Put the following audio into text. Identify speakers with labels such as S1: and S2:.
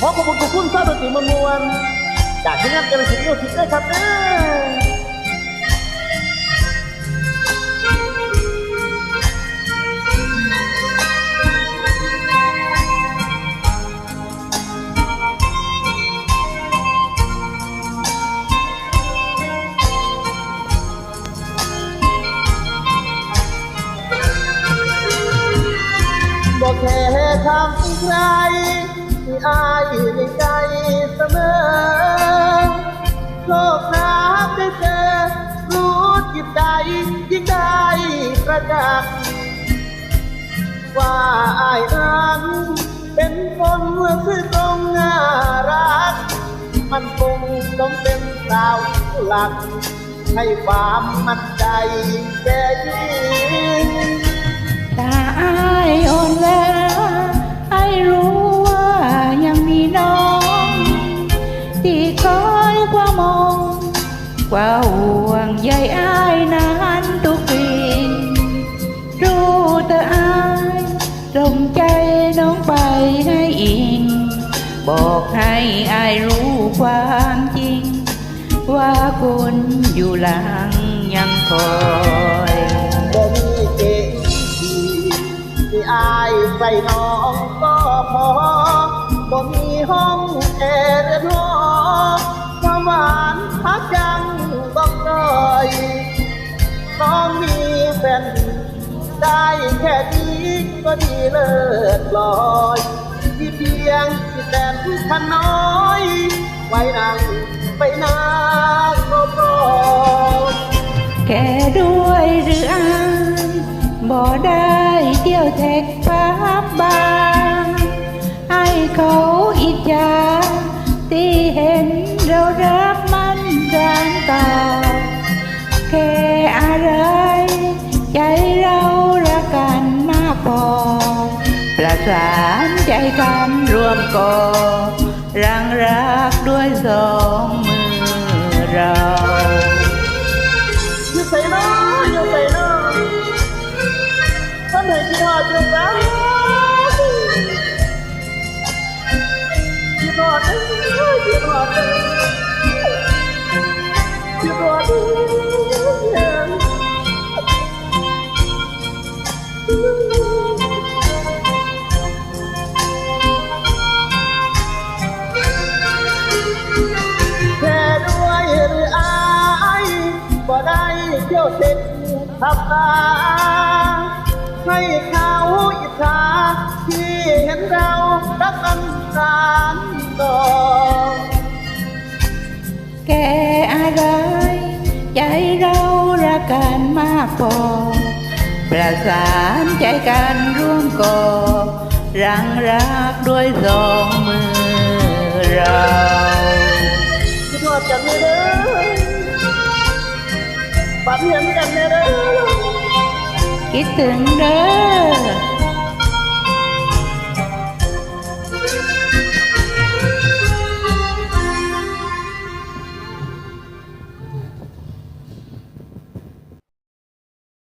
S1: ขอขอบคุณขอบคุณซาดนตรีมมวลจากที่งานกระสินโยธินด้วยครับเด้อบอกแค่ทำใคร ที่อายในใจเสมอโลกน้ำได้เจอรู้จิตใจยิ่งได้ประจักษ์ว่าอายนั้นเป็นคนซื่อคือตรงน่ารัก มันคงต้องเป็นสาวหลัก ให้ความมั่นใจแก่ยิ่
S2: ว่าห่วงใยอายนั้นทุกปีรู้แต่อายตรงใจน้องไปให้อิง บอกให้อายรู้ความจริง ว่าคุณอยู่หลังยังคอย
S1: บ่มีเก่งที่ที่อายใส่น้องก็พอบ่มีห้องแอร์รือน ได้แค่นี้ก็ดีเลิศลอยที่เพียงที่แต่ขันน้อย ไว้นั่งไปนานก็พอ
S2: แก่ด้วยหรืออายบ่ได้เที่ยวแท็กฟ้าบางให้เขาอิจฉาที่เห็นเรารักมันกันต่อแค่อะไรใจ มากพอประสานใจกันรวมก่อรังรักด้วยสองมือเเที่
S1: ยวเสร็จทับตาให้เขาอิจฉาที่เห็นเรารักกันสานต่อ
S2: แก่อะไรใจเรารักกันมากพอประสานใจกันร่วมก่อรังรักด้วยสองมือเรา
S1: คิดฮอดกันแน่เด้อ ฝันเห็นกันแน่เด้อ
S2: คิดถึงเด้อ